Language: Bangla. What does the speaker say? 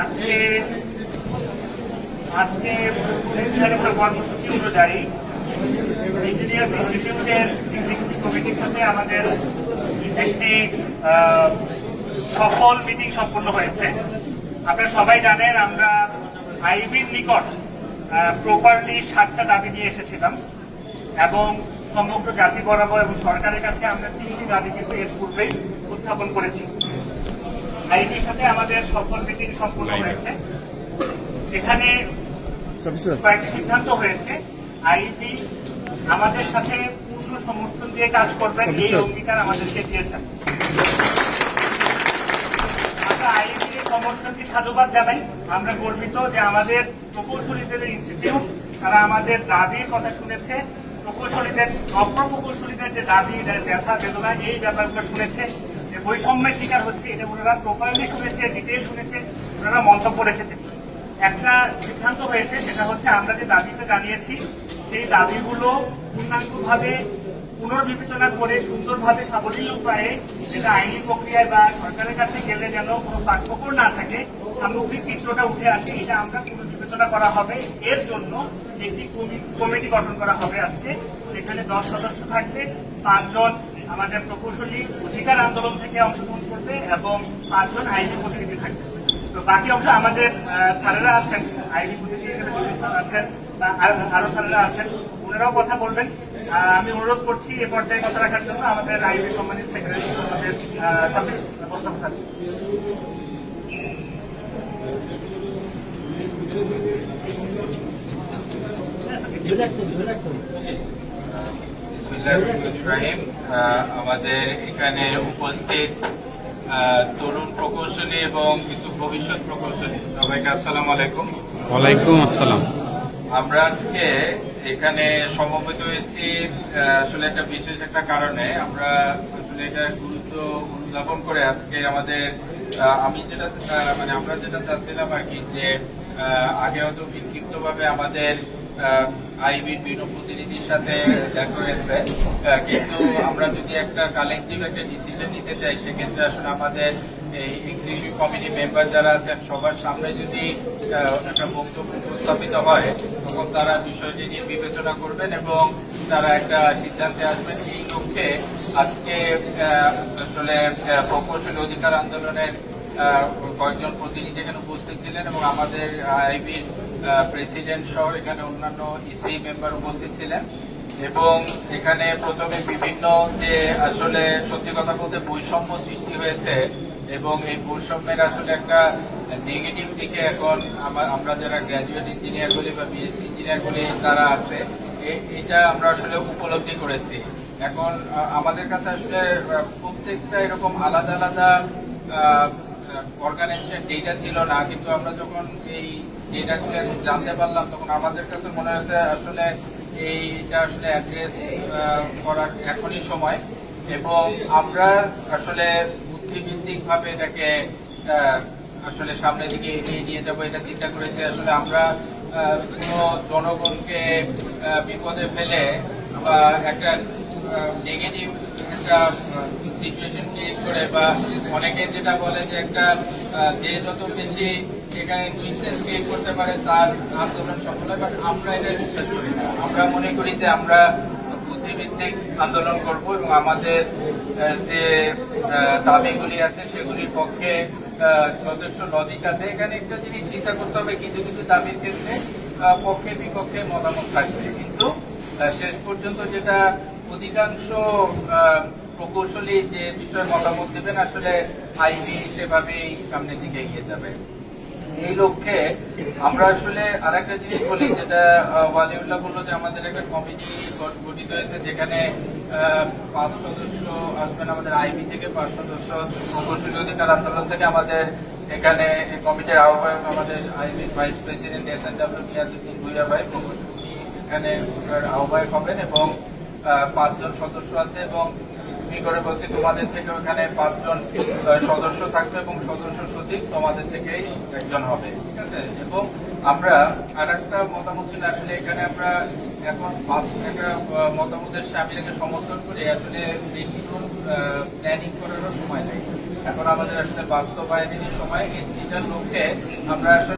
আজকে আজকে কর্মসূচি অনুযায়ী ইঞ্জিনিয়ার ইনস্টিটিউটের এক্সিকিউটিভ কমিটির সাথে আমাদের একটি সফল মিটিং সম্পন্ন হয়েছে আপনারা সবাই জানেন আমরা আইবির নিকট প্রপারলি সাতটা দাবি নিয়ে এসেছিলাম এবং সমগ্র জাতি বরাবর এবং সরকারের কাছে আমরা তিনটি দাবি কিন্তু এর পূর্বেই উত্থাপন করেছি আইবির সাথে আমাদের সফল মিটিং সম্পন্ন হয়েছে। এখানে কয়েকটি সিদ্ধান্ত হয়েছে। আইবি আমাদের সাথে পূর্ণ সমর্থন দিয়ে কাজ করবেন এই অঙ্গীকার আমাদেরকে দিয়েছেন। আমরা সমর্থনকে সাধুবাদ জানাই। আমরা গর্বিত যে আমাদের প্রকৌশলীদের ইনস্টিটিউট তারা আমাদের দাবির কথা শুনেছে। প্রকৌশলীদের অপ্র প্রকৌশলীদের যে দাবি ব্যথা বেদনা এই ব্যাপারগুলো শুনেছে। বৈষম্যের শিকার হচ্ছে, এটা ওনারা প্রপারলি শুনেছে ডিটেল শুনেছে, ওনারা মন্তব্য রেখেছে একটা সিদ্ধান্ত হয়েছে, সেটা হচ্ছে আমরা যে দাবিটা জানিয়েছি, সেই দাবিগুলো পূর্ণাঙ্গভাবে পুনর্বিবেচনা করে সুন্দরভাবে সাবলীল উপায়ে যেটা আইনি প্রক্রিয়ায় বা সরকারের কাছে গেলে যেন কোনো পাঠ্যকর না থাকে, সামগ্রিক চিত্রটা উঠে আসে, এটা আমরা পুনর্বিবেচনা করা হবে। এর জন্য একটি কমি- কমিটি গঠন করা হবে আজকে, সেখানে দশ সদস্য থাকবে, পাঁচজন আমাদের প্রকৌশলী অধিকার আন্দোলন থেকে অংশগ্রহণ করবে এবং পাঁচজন আইনি প্রতিনিধি থাকবে। তো বাকি অংশ আমাদের স্যারেরা আছেন আইডি প্রতিনিধি আছেন আরও স্যারেরা আছেন, ওনারাও কথা বলবেন। আমি অনুরোধ করছি এ পর্যায়ে কথা রাখার জন্য আমাদের আইবি সম্মানিত সেক্রেটারি আমাদের সাবজেক্ট মোস্তফা স্যার আমাদের এখানে উপস্থিত তরুণ প্রকৌশলী এবং কিছু ভবিষ্যৎ প্রকৌশলী। সবাইকে আসসালামু আলাইকুম। ওয়ালাইকুম আসসালাম। আমরা আজকে এখানে সমবেত হয়েছি আসলে একটা বিশেষ একটা কারণে। আমরা আসলে এটা গুরুত্ব অনুধাবন করে আজকে আমাদের আমি যেটা মানে আমরা যেটা চাচ্ছিলাম আর কি যে আগে হয়তো বিক্ষিপ্তভাবে আমাদের প্রতিনিধির সাথে দেখা হয়েছে। কিন্তু আমরা যদি একটা কালেকটিভ একটা ডিসিশন নিতে চাই, সেক্ষেত্রে আসলে আমাদের এই কমিটি মেম্বার যারা আছেন, সবার সামনে যদি একটা বক্তব্য উপস্থাপিত হয়, তখন তারা বিষয়টি নিয়ে বিবেচনা করবেন এবং তারা একটা সিদ্ধান্তে আসবেন এই লক্ষ্যে আজকে আসলে প্রকৌশলী অধিকার আন্দোলনের কয়েকজন প্রতিনিধি এখানে উপস্থিত ছিলেন এবং আমাদের আইবির প্রেসিডেন্ট সহ এখানে অন্যান্য ইসি মেম্বার উপস্থিত ছিলেন। এবং এখানে প্রথমে বিভিন্ন যে আসলে সত্যি কথা বলতে বৈষম্য সৃষ্টি হয়েছে এবং এই বৈষম্যের আসলে একটা নেগেটিভ দিকে এখন আমার আমরা যারা গ্র্যাজুয়েট ইঞ্জিনিয়ার বলি বা বিএসসি ইঞ্জিনিয়ার বলি তারা আছে। এটা আমরা আসলে উপলব্ধি করেছি। এখন আমাদের কাছে আসলে প্রত্যেকটা এরকম আলাদা আলাদা অর্গানাইজেশন ডেটা ছিল না, কিন্তু আমরা যখন এই ডেটাগুলো জানতে পারলাম, তখন আমাদের কাছে মনে হয়েছে আসলে এইটা আসলে অ্যাড্রেস করার এখনই সময়। এবং আমরা আসলে বুদ্ধিভিত্তিক ভাবে এটাকে আসলে সামনের দিকে এগিয়ে নিয়ে যাব, এটা চিন্তা করেছি আসলে আমরা কোনো জনগণকে বিপদে ফেলে বা একটা নেগেটিভ একটা সিচুয়েশন ক্রিয়েট করে বা অনেকে যেটা বলে যে একটা যে যত বেশি এখানে নিউসেন্স ক্রিয়েট করতে পারে তার আন্দোলন সফল হয় বাট আমরা এটা বিশ্বাস করি না। আমরা মনে করি যে আমরা বুদ্ধিভিত্তিক আন্দোলন করব এবং আমাদের যে দাবিগুলি আছে সেগুলির পক্ষে যথেষ্ট লজিক আছে। এখানে একটা জিনিস চিন্তা করতে হবে, কিছু কিছু দাবির ক্ষেত্রে পক্ষে বিপক্ষে মতামত থাকবে। কিন্তু শেষ পর্যন্ত যেটা অধিকাংশ প্রকৌশলী যে বিষয়ে মতামত দেবেন, আসলে আইবি সেভাবেই সামনের দিকে এগিয়ে যাবে। এই লক্ষ্যে আমরা আসলে আরেকটা জিনিস বলি, যেটা ওয়ালিউল্লাহ বলল যে আমাদের একটা কমিটি গঠিত হয়েছে, যেখানে পাঁচ সদস্য আসবেন আমাদের আইবি থেকে, পাঁচ সদস্য প্রকৌশলী অধিকার আন্দোলন থেকে আমাদের এখানে কমিটির আহ্বায়ক আমাদের IB vice president S N W Bhuiya ভাই প্রকৌশলী এখানে আহ্বায়ক হবেন এবং পাঁচজন সদস্য আছে এবং তুমি করে বলছি, তোমাদের থেকে ওখানে পাঁচজন সদস্য থাকবে এবং সদস্য সচিব তোমাদের থেকেই একজন হবে, ঠিক আছে? এবং আমরা আর একটা মতামত ছিল, আসলে এখানে আমরা এখন পাঁচ একটা মতামতের সামিলকে সমর্থন করি, আসলে বেশি প্ল্যানিং করারও সময় নেই। এখন আমাদের আসলে বাস্তবায়নেরই সময় এটার লক্ষ্যে আমরা আসলে